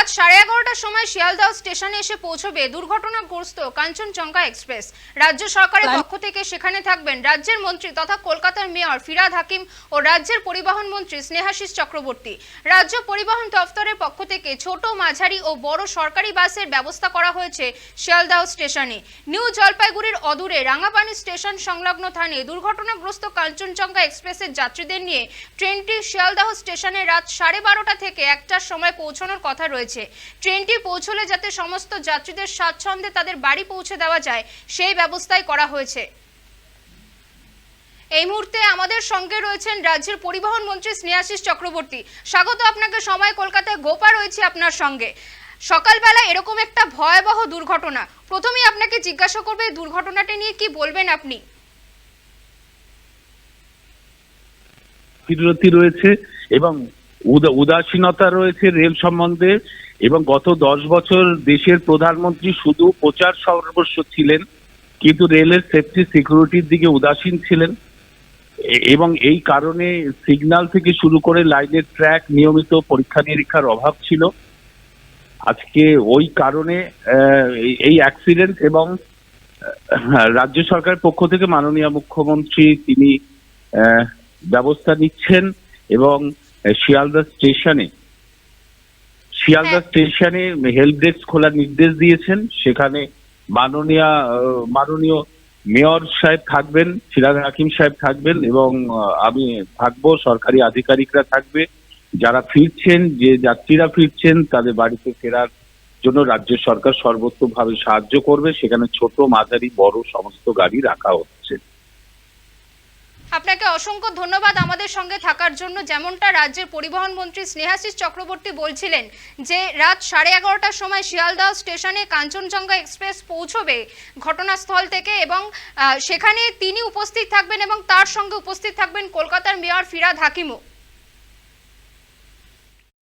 রাত সাড়ে এগারোটার সময় শিয়ালদহ স্টেশনে এসে পৌঁছবে দুর্ঘটনাগ্রস্ত কাঞ্চনজঙ্ঘা এক্সপ্রেস। রাজ্য সরকারের পক্ষ থেকে সেখানে থাকবেন রাজ্যের মন্ত্রী তথা কলকাতার মেয়র ফিরাদ হাকিম ও রাজ্যের পরিবহন মন্ত্রী স্নেহাশিস চক্রবর্তী। রাজ্য পরিবহন দফতরের পক্ষ থেকে ছোট মাঝারি ও বড় সরকারি বাসের ব্যবস্থা করা হয়েছে শিয়ালদহ স্টেশনে। নিউ জলপাইগুড়ির অদূরে রাঙাপানি স্টেশন সংলগ্ন থানে দুর্ঘটনাগ্রস্ত কাঞ্চনজঙ্ঘা এক্সপ্রেসের যাত্রীদের নিয়ে ট্রেনটি শিয়ালদহ স্টেশনে রাত সাড়ে বারোটা থেকে একটার সময় পৌঁছানোর কথা রয়েছে। ট্রেনটি পৌঁছলে যাতে সমস্ত যাত্রীদের স্বাচ্ছন্দ্যে তাদের বাড়ি পৌঁছে দেওয়া যায়, সেই ব্যবস্থাই করা হয়েছে। এই মুহূর্তে আমাদের সঙ্গে রয়েছেন রাজ্যের পরিবহন মন্ত্রী স্নেহাশিস চক্রবর্তী। স্বাগত আপনাকে সময় কলকাতায়। গোপা রয়েছে আপনার সঙ্গে। সকালবেলা এরকম একটা ভয়াবহ দুর্ঘটনা। প্রথমেই আপনাকে জিজ্ঞাসা করবে দুর্ঘটনাটি নিয়ে কি বলবেন আপনি? রয়েছে এবং উদাসীনতা রয়েছে রেল সম্বন্ধে এবং গত দশ বছর দেশের প্রধানমন্ত্রী শুধু প্রচার সর্বস্ব ছিলেন, কিন্তু রেলের সেফটি সিকিউরিটির দিকে উদাসীন ছিলেন। এবং এই কারণে সিগন্যাল থেকে শুরু করে লাইনের ট্র্যাক নিয়মিত পরীক্ষা নিরীক্ষার অভাব ছিল। আজকে ওই কারণে এই- অ্যাক্সিডেন্ট এবং রাজ্য সরকারের পক্ষ থেকে মাননীয় মুখ্যমন্ত্রী তিনি ব্যবস্থা নিচ্ছেন এবং শিয়ালদা স্টেশনে শিয়ালদা হ্যাঁ। স্টেশনে হেল্প ডেস্ক খোলার নির্দেশ দিয়েছেন। সেখানে মাননীয় মাননীয় মেয়র সাহেব থাকবেন ফিরাদ হাকিম সাহেব থাকবেন এবং আমি থাকব সরকারি আধিকারিকরা থাকবে। যারা ফিরছেন যে যাত্রীরা ফিরছেন তাদের বাড়িতে ফেরার জন্য রাজ্য সরকার সর্বোত্তভাবে সাহায্য করবে। সেখানে ছোট মাঝারি বড় সমস্ত গাড়ি রাখা হচ্ছে। আপনাকে অসংখ্য ধন্যবাদ আমাদের সঙ্গে থাকার জন্য। যেমনটা রাজ্যের পরিবহন মন্ত্রী স্নেহাশিস চক্রবর্তী বলছিলেন যে, রাত সাড়ে এগারোটার সময় শিয়ালদহ স্টেশনে কাঞ্চনজঙ্ঘা এক্সপ্রেস পৌঁছবে ঘটনাস্থল থেকে এবং সেখানে তিনি উপস্থিত থাকবেন এবং তার সঙ্গে উপস্থিত থাকবেন কলকাতার মেয়র ফিরাদ হাকিমও।